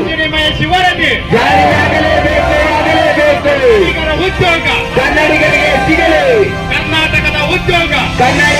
ವಿನಿಮಯ ಶಿವರದಿ ಜಾರಿಯಾಗಲೇಬೇಕು ಆಗಲೇಬೇಕು. ಉದ್ಯೋಗ. ಕನ್ನಡಿಗರಿಗೆ ಸಿಗಲಿ. ಕರ್ನಾಟಕದ ಉದ್ಯೋಗ. ಕನ್ನಡಿಗರಿಗೆ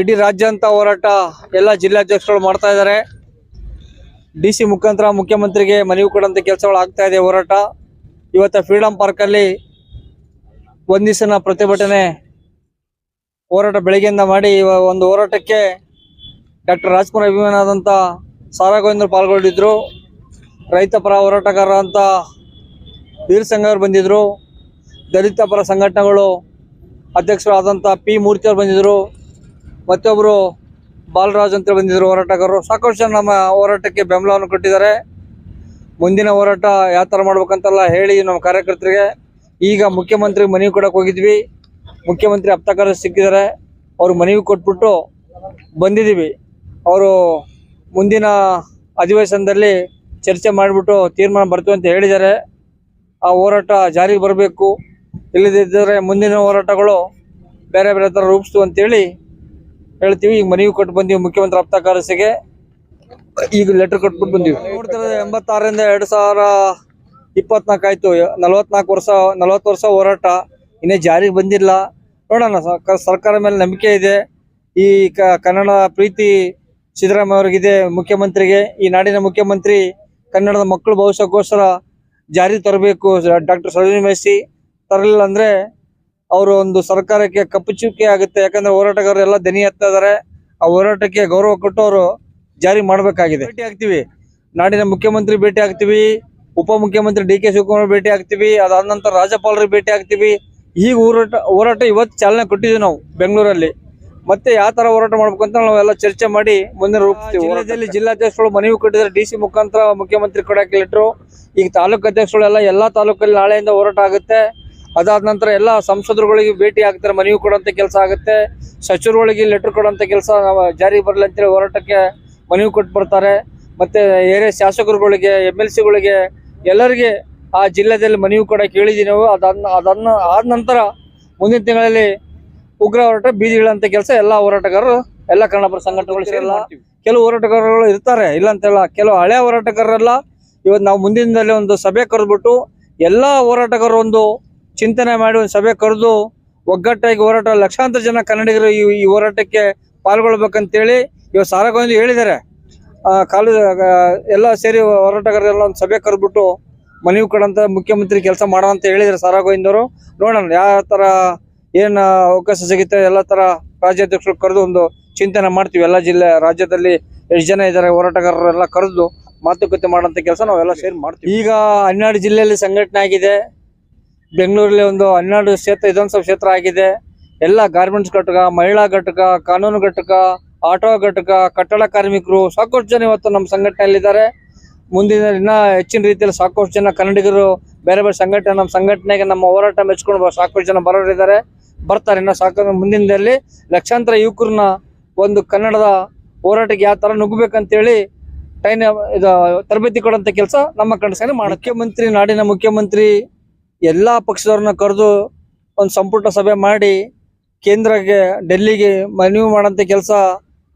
ಇಡೀ ರಾಜ್ಯಾಂತ ಹೋರಾಟ ಎಲ್ಲ ಜಿಲ್ಲಾಧ್ಯಕ್ಷರು ಮಾಡ್ತಾ ಇದ್ದಾರೆ. ಡಿ ಸಿ ಮುಖಾಂತರ ಮುಖ್ಯಮಂತ್ರಿಗೆ ಮನವಿ ಕೊಡುವಂಥ ಕೆಲಸಗಳು ಆಗ್ತಾ ಇದೆ ಹೋರಾಟ. ಇವತ್ತು ಫ್ರೀಡಂ ಪಾರ್ಕಲ್ಲಿ ಒಂದು ಪ್ರತಿಭಟನೆ ಹೋರಾಟ ಬೆಳಗ್ಗೆಯಿಂದ ಮಾಡಿ ಒಂದು ಹೋರಾಟಕ್ಕೆ ಡಾಕ್ಟರ್ ರಾಜ್ಕುಮಾರ್ ಅಭಿಮಾನಾದಂಥ ಸಾರಾಗೋವಿಂದರು ಪಾಲ್ಗೊಂಡಿದ್ದರು ರೈತ ಪರ ಹೋರಾಟಗಾರ ಅಂತ ವೀರ್ ಸಂಘವರು ಬಂದಿದ್ದರು ದಲಿತ ಪರ ಸಂಘಟನೆಗಳು ಅಧ್ಯಕ್ಷರಾದಂಥ ಪಿ ಮೂರ್ತಿಯವರು ಬಂದಿದ್ದರು ಮತ್ತೊಬ್ಬರು ಬಾಲರಾಜ್ ಅಂತ ಬಂದಿದ್ರು ಹೋರಾಟಗಾರರು. ಸಾಕಷ್ಟು ನಮ್ಮ ಹೋರಾಟಕ್ಕೆ ಬೆಂಬಲವನ್ನು ಕೊಟ್ಟಿದ್ದಾರೆ. ಮುಂದಿನ ಹೋರಾಟ ಯಾವ ಥರ ಮಾಡ್ಬೇಕಂತೆಲ್ಲ ಹೇಳಿ ನಮ್ಮ ಕಾರ್ಯಕರ್ತರಿಗೆ. ಈಗ ಮುಖ್ಯಮಂತ್ರಿ ಮನವಿ ಕೊಡಕ್ಕೆ ಹೋಗಿದ್ವಿ. ಮುಖ್ಯಮಂತ್ರಿ ಅಪ್ತಕಾರ ಸಿಕ್ಕಿದ್ದಾರೆ. ಅವರು ಮನವಿ ಕೊಟ್ಬಿಟ್ಟು ಬಂದಿದ್ದೀವಿ. ಅವರು ಮುಂದಿನ ಅಧಿವೇಶನದಲ್ಲಿ ಚರ್ಚೆ ಮಾಡಿಬಿಟ್ಟು ತೀರ್ಮಾನ ಬರ್ತೀವಿ ಅಂತ ಹೇಳಿದ್ದಾರೆ. ಆ ಹೋರಾಟ ಜಾರಿಗೆ ಬರಬೇಕು. ಇಲ್ಲದಿದ್ದರೆ ಮುಂದಿನ ಹೋರಾಟಗಳು ಬೇರೆ ಬೇರೆ ಥರ ರೂಪಿಸ್ತು ಅಂತೇಳಿ ಹೇಳ್ತೀವಿ, ಈಗ ಮನವಿ ಕೊಟ್ಟು ಬಂದೀವಿ, ಮುಖ್ಯಮಂತ್ರಿ ಆಪ್ತ ಕಾರ್ಯಸಿಗೆ ಈಗ ಲೆಟರ್ ಕೊಟ್ಬಿಟ್ಟು ಬಂದೀವಿ. ನೋಡ್ತಾರೆ ಎಂಬತ್ತಾರರಿಂದ ಎರಡು ಸಾವಿರ ಇಪ್ಪತ್ನಾಲ್ಕು ಆಯ್ತು. ನಲವತ್ನಾಲ್ಕು ವರ್ಷ, ನಲವತ್ತು ವರ್ಷ ಹೋರಾಟ. ಇನ್ನೇ ಜಾರಿಗೆ ಬಂದಿಲ್ಲ. ನೋಡೋಣ ಸರ್ಕಾರ ಮೇಲೆ ನಂಬಿಕೆ ಇದೆ. ಈ ಕನ್ನಡ ಪ್ರೀತಿ ಸಿದ್ದರಾಮಯ್ಯ ಅವರಿಗಿದೆ ಮುಖ್ಯಮಂತ್ರಿಗೆ. ಈ ನಾಡಿನ ಮುಖ್ಯಮಂತ್ರಿ ಕನ್ನಡದ ಮಕ್ಕಳು ಭವಿಷ್ಯಕ್ಕೋಸ್ಕರ ಜಾರಿ ತರಬೇಕು. ಡಾಕ್ಟರ್ ಸರೋಜಿನಿ ಮೇಸಿ ತರಲಿಲ್ಲ ಅಂದ್ರೆ ಅವರು ಒಂದು ಸರ್ಕಾರಕ್ಕೆ ಕಪ್ಪು ಚುಕ್ಕೆ ಆಗುತ್ತೆ. ಯಾಕಂದ್ರೆ ಹೋರಾಟಗಾರರು ಎಲ್ಲ ದನಿ ಎತ್ತಾ ಇದಾರೆ. ಆ ಹೋರಾಟಕ್ಕೆ ಗೌರವ ಕೊಟ್ಟು ಅವರು ಜಾರಿ ಮಾಡಬೇಕಾಗಿದೆ. ಭೇಟಿ ಆಗ್ತೀವಿ. ನಾಡಿನ ಮುಖ್ಯಮಂತ್ರಿ ಭೇಟಿ ಆಗ್ತೀವಿ. ಉಪಮುಖ್ಯಮಂತ್ರಿ ಡಿ ಕೆ ಶಿವಕುಮಾರ್ ಭೇಟಿ ಆಗ್ತೀವಿ. ಅದಾದ ನಂತರ ರಾಜ್ಯಪಾಲರಿಗೆ ಭೇಟಿ ಆಗ್ತೀವಿ. ಈಗ ಹೋರಾಟ ಹೋರಾಟ ಇವತ್ತು ಚಾಲನೆ ಕೊಟ್ಟಿದ್ದೀವಿ ನಾವು ಬೆಂಗಳೂರಲ್ಲಿ. ಮತ್ತೆ ಯಾವ ತರ ಹೋರಾಟ ಮಾಡ್ಬೇಕು ಅಂತ ನಾವೆಲ್ಲ ಚರ್ಚೆ ಮಾಡಿ ಮುಂದೆ ರೂಪಿಸ್ತೀವಿ ಜಿಲ್ಲಾ ಜಿಲ್ಲಾಧ್ಯಕ್ಷರು ಮನವಿ ಕೊಟ್ಟಿದ್ದಾರೆ. ಡಿ ಸಿ ಮುಖಾಂತರ ಮುಖ್ಯಮಂತ್ರಿ ಕೊಡಕ್ಕೆ ಲೆಟ್ರು ಈಗ ತಾಲೂಕು ಅಧ್ಯಕ್ಷಗಳೆಲ್ಲ ಎಲ್ಲಾ ತಾಲೂಕಲ್ಲಿ ನಾಳೆಯಿಂದ ಹೋರಾಟ ಆಗುತ್ತೆ. ಅದಾದ ನಂತರ ಎಲ್ಲ ಸಂಸದರುಗಳಿಗೆ ಭೇಟಿ ಆಗ್ತಾರೆ ಮನವಿ ಕೊಡುವಂತ ಕೆಲಸ ಆಗುತ್ತೆ. ಸಚಿವರುಗಳಿಗೆ ಲೆಟರ್ ಕೊಡುವಂತ ಕೆಲಸ ಜಾರಿ ಜಾರಿಗೆ ಬರಲಿ ಅಂತೇಳಿ ಹೋರಾಟಕ್ಕೆ ಮನವಿ ಕೊಟ್ಟು ಬರ್ತಾರೆ. ಮತ್ತೆ ಏರಿಯಾ ಶಾಸಕರುಗಳಿಗೆ ಎಂ ಎಲ್ ಸಿಗಳಿಗೆ ಎಲ್ಲರಿಗೆ ಆ ಜಿಲ್ಲೆಯಲ್ಲಿ ಮನವಿ ಕೂಡ ಹೇಳಿದ್ದೀವಿ ನಾವು. ಅದನ್ನ ಅದನ್ನ ಆದ ನಂತರ ಮುಂದಿನ ತಿಂಗಳಲ್ಲಿ ಉಗ್ರ ಹೋರಾಟ ಬೀದಿಗಳಂತ ಕೆಲಸ ಎಲ್ಲ ಹೋರಾಟಗಾರರು ಎಲ್ಲ ಕನ್ನಡಪರ ಸಂಘಟನೆಗಳು ಸೇರಲ್ಲ ಕೆಲವು ಹೋರಾಟಗಾರರು ಇರ್ತಾರೆ. ಇಲ್ಲ ಅಂತೆಲ್ಲ ಕೆಲವು ಹಳೆ ಹೋರಾಟಗಾರರೆಲ್ಲ ಇವತ್ತು ನಾವು ಮುಂದಿನ ದಿನದಲ್ಲಿ ಒಂದು ಸಭೆ ಕರೆದ್ಬಿಟ್ಟು ಎಲ್ಲಾ ಹೋರಾಟಗಾರರು ಒಂದು ಚಿಂತನೆ ಮಾಡಿ ಒಂದು ಸಭೆ ಕರೆದು ಒಗ್ಗಟ್ಟಾಗಿ ಹೋರಾಟ, ಲಕ್ಷಾಂತರ ಜನ ಕನ್ನಡಿಗರು ಈ ಈ ಹೋರಾಟಕ್ಕೆ ಪಾಲ್ಗೊಳ್ಬೇಕಂತೇಳಿ ಇವತ್ತು ಸಾರಗೊಂದು ಹೇಳಿದ್ದಾರೆ. ಕಾಲು ಎಲ್ಲ ಸೇರಿ ಹೋರಾಟಗಾರರೆಲ್ಲ ಒಂದು ಸಭೆ ಕರೆದ್ಬಿಟ್ಟು ಮನವಿ ಕೊಡಂತ ಮುಖ್ಯಮಂತ್ರಿ ಕೆಲಸ ಮಾಡೋ ಅಂತ ಹೇಳಿದ್ದಾರೆ ಸಾರಾಗೋಯಿಂದವರು ನೋಡೋಣ ಯಾವ ತರ ಏನು ಅವಕಾಶ ಸಿಗುತ್ತೆ, ಎಲ್ಲ ತರ ರಾಜ್ಯಾಧ್ಯಕ್ಷರು ಕರೆದು ಒಂದು ಚಿಂತನೆ ಮಾಡ್ತೀವಿ. ಎಲ್ಲ ಜಿಲ್ಲೆ, ರಾಜ್ಯದಲ್ಲಿ ಎಷ್ಟು ಜನ ಇದ್ದಾರೆ, ಹೋರಾಟಗಾರರೆಲ್ಲ ಕರೆದು ಮಾತುಕತೆ ಮಾಡೋಂಥ ಕೆಲಸ ನಾವೆಲ್ಲ ಸೇರಿ ಮಾಡ್ತೀವಿ. ಈಗ ಹನ್ನೆರಡು ಜಿಲ್ಲೆಯಲ್ಲಿ ಸಂಘಟನೆ ಆಗಿದೆ. ಬೆಂಗಳೂರಲ್ಲಿ ಒಂದು ಹನ್ನೆರಡು ಕ್ಷೇತ್ರ, ವಿಧಾನಸಭಾ ಕ್ಷೇತ್ರ ಆಗಿದೆ. ಎಲ್ಲ ಗಾರ್ಮೆಂಟ್ಸ್ ಘಟಕ, ಮಹಿಳಾ ಘಟಕ, ಕಾನೂನು ಘಟಕ, ಆಟೋ ಘಟಕ, ಕಟ್ಟಡ ಕಾರ್ಮಿಕರು ಸಾಕಷ್ಟು ಜನ ಇವತ್ತು ನಮ್ಮ ಸಂಘಟನೆಯಲ್ಲಿದ್ದಾರೆ. ಮುಂದಿನ ದಿನ ಹೆಚ್ಚಿನ ರೀತಿಯಲ್ಲಿ ಸಾಕಷ್ಟು ಜನ ಕನ್ನಡಿಗರು ಬೇರೆ ಬೇರೆ ಸಂಘಟನೆ, ನಮ್ಮ ಸಂಘಟನೆಗೆ ನಮ್ಮ ಹೋರಾಟ ಮೆಚ್ಕೊಂಡು ಸಾಕಷ್ಟು ಜನ ಬರೋರಿದ್ದಾರೆ. ಬರ್ತಾರೆ. ಇನ್ನು ಸಾಕು ಮುಂದಿನದಲ್ಲಿ ಲಕ್ಷಾಂತರ ಯುವಕರನ್ನ ಒಂದು ಕನ್ನಡದ ಹೋರಾಟಕ್ಕೆ ಯಾವ ಥರ ನುಗ್ಗಬೇಕಂತೇಳಿ ಟೈನ್ ಇದು ತರಬೇತಿ ಕೊಡೋಂಥ ಕೆಲಸ ನಮ್ಮ ಮಾಡ ಮುಖ್ಯಮಂತ್ರಿ, ನಾಡಿನ ಮುಖ್ಯಮಂತ್ರಿ ಎಲ್ಲಾ ಪಕ್ಷದವ್ರನ್ನ ಕರೆದು ಒಂದು ಸಂಪುಟ ಸಭೆ ಮಾಡಿ ಕೇಂದ್ರಕ್ಕೆ ಡೆಲ್ಲಿಗೆ ಮನವಿ ಮಾಡೋಂಥ ಕೆಲಸ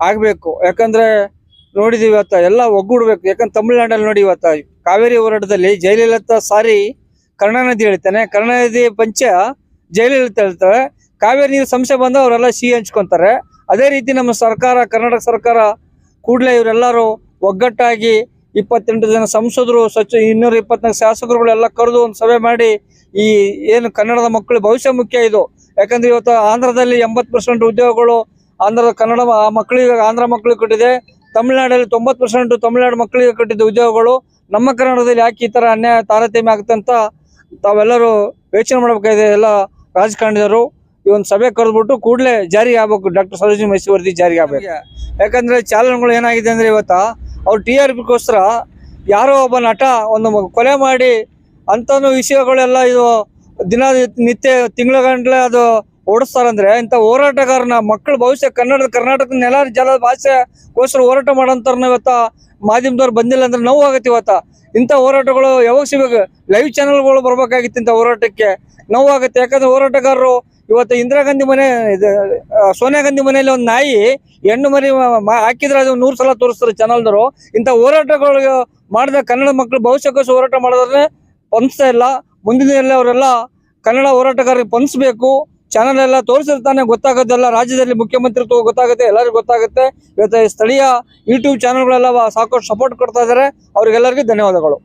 ಆಗಬೇಕು. ಯಾಕಂದ್ರೆ ನೋಡಿದೀವಿ ಇವತ್ತ, ಎಲ್ಲ ಒಗ್ಗೂಡ್ಬೇಕು. ಯಾಕಂದ್ರೆ ತಮಿಳ್ನಾಡಲ್ಲಿ ನೋಡಿ ಇವತ್ತ, ಕಾವೇರಿ ಹೋರಾಟದಲ್ಲಿ ಜಯಲಲಿತಾ ಸಾರಿ ಕರ್ಣಾ ನದಿ ಹೇಳ್ತಾನೆ. ಕರ್ಣಾ ನದಿ ಪಂಚ ಜಯಲಲಿತಾ ಹೇಳ್ತಾರೆ ಕಾವೇರಿ ನೀರು ಸಂಶಯ ಬಂದು ಅವರೆಲ್ಲ ಸಿಹಿ ಹಂಚ್ಕೊಂತಾರೆ. ಅದೇ ರೀತಿ ನಮ್ಮ ಸರ್ಕಾರ, ಕರ್ನಾಟಕ ಸರ್ಕಾರ ಕೂಡಲೇ ಇವರೆಲ್ಲರೂ ಒಗ್ಗಟ್ಟಾಗಿ ಇಪ್ಪತ್ತೆಂಟು ಜನ ಸಂಸದರು ಸಚಿವ ಇನ್ನೂರ ಇಪ್ಪತ್ನಾಲ್ಕು ಶಾಸಕರುಗಳೆಲ್ಲ ಕರೆದು ಒಂದು ಸಭೆ ಮಾಡಿ ಈ ಏನು ಕನ್ನಡದ ಮಕ್ಕಳು ಭವಿಷ್ಯ ಮುಖ್ಯ ಇದು. ಯಾಕಂದ್ರೆ ಇವತ್ತು ಆಂಧ್ರದಲ್ಲಿ ಎಂಬತ್ತು ಪರ್ಸೆಂಟ್ ಉದ್ಯೋಗಗಳು, ಆಂಧ್ರದ ಕನ್ನಡ ಮಕ್ಕಳಿಗೆ, ಆಂಧ್ರ ಮಕ್ಕಳಿಗೆ ಕೊಟ್ಟಿದೆ. ತಮಿಳುನಾಡಲ್ಲಿ ತೊಂಬತ್ತು ಪರ್ಸೆಂಟ್ ತಮಿಳುನಾಡು ಮಕ್ಕಳಿಗೆ ಕೊಟ್ಟಿದ್ದ ಉದ್ಯೋಗಗಳು. ನಮ್ಮ ಕನ್ನಡದಲ್ಲಿ ಯಾಕೆ ಈ ತರ ಅನ್ಯಾಯ, ತಾರತಮ್ಯ ಆಗುತ್ತಂತ ತಾವೆಲ್ಲರೂ ಯೋಚನೆ ಮಾಡಬೇಕಾಗಿದೆ ಎಲ್ಲ ರಾಜಕಾರಣಿದವರು ಈ ಒಂದು ಸಭೆ ಕರೆದ್ಬಿಟ್ಟು ಕೂಡಲೇ ಜಾರಿ ಆಗ್ಬೇಕು. ಡಾಕ್ಟರ್ ಸರೋಜಿನಿ ಮೈಸೂರು ವರದಿ ಜಾರಿಗೆ ಆಗ್ಬೇಕು. ಯಾಕಂದ್ರೆ ಚಾಲನೆಗಳು ಏನಾಗಿದೆ ಅಂದ್ರೆ ಇವತ್ತ ಅವ್ರು ಟಿ ಆರ್ ಪಿಗೋಸ್ಕರ ಯಾರೋ ಒಬ್ಬ ನಟ ಒಂದು ಕೊಲೆ ಮಾಡಿ ಅಂತ ವಿಷಯಗಳೆಲ್ಲ ಇದು ದಿನ ನಿತ್ಯ ತಿಂಗಳ ಗಂಟಲೆ ಅದು ಓಡಿಸ್ತಾರಂದ್ರೆ ಇಂಥ ಹೋರಾಟಗಾರನ ಮಕ್ಕಳ ಭವಿಷ್ಯ ಕನ್ನಡದ, ಕರ್ನಾಟಕದ ನೆಲ, ಜಲ ಭಾಷೆಗೋಸ್ಕರ ಹೋರಾಟ ಮಾಡೋಂಥವ್ರನ್ನ ಇವತ್ತ ಮಾಧ್ಯಮದವ್ರು ಬಂದಿಲ್ಲ ಅಂದ್ರೆ ನೋವು ಆಗತ್ತೆ ಇವತ್ತ. ಇಂಥ ಹೋರಾಟಗಳು ಯಾವಾಗ ಸಿಗಬೇಕು? ಲೈವ್ ಚಾನೆಲ್ಗಳು ಬರ್ಬೇಕಾಗಿತ್ತು ಇಂಥ ಹೋರಾಟಕ್ಕೆ. ನೋವು ಆಗುತ್ತೆ. ಯಾಕಂದ್ರೆ ಹೋರಾಟಗಾರರು ಇವತ್ತು ಇಂದಿರಾ ಗಾಂಧಿ ಮನೆ ಸೋನಿಯಾ ಗಾಂಧಿ ಮನೆಯಲ್ಲಿ ಒಂದು ನಾಯಿ ಹೆಣ್ಣು ಮರಿ ಹಾಕಿದ್ರೆ ಅದು ನೂರು ಸಲ ತೋರಿಸ್ತಾರೆ ಚಾನಲ್ದವರು ಇಂಥ ಹೋರಾಟಗಳು ಮಾಡಿದ ಕನ್ನಡ ಮಕ್ಕಳು ಭವಿಷ್ಯಕ್ಕೋಸ್ಕರ ಹೋರಾಟ ಮಾಡೋದ್ರೆ ಪಂಚ್ತಾ ಇಲ್ಲ. ಮುಂದಿನ ಅವರೆಲ್ಲ ಕನ್ನಡ ಹೋರಾಟಗಾರರಿಗೆ ಪಂಚ್ಬೇಕು. ಚಾನಲ್ ಎಲ್ಲ ತೋರಿಸಿರ್ತಾನೆ ಗೊತ್ತಾಗೋದೆಲ್ಲ ರಾಜ್ಯದಲ್ಲಿ ಮುಖ್ಯಮಂತ್ರಿ ಗೊತ್ತಾಗುತ್ತೆ, ಎಲ್ಲರಿಗೂ ಗೊತ್ತಾಗುತ್ತೆ. ಇವತ್ತು ಸ್ಥಳೀಯ ಯೂಟ್ಯೂಬ್ ಚಾನಲ್ಗಳೆಲ್ಲ ಸಾಕಷ್ಟು ಸಪೋರ್ಟ್ ಕೊಡ್ತಾ ಇದ್ದಾರೆ. ಅವ್ರಿಗೆಲ್ಲರಿಗೂ ಧನ್ಯವಾದಗಳು.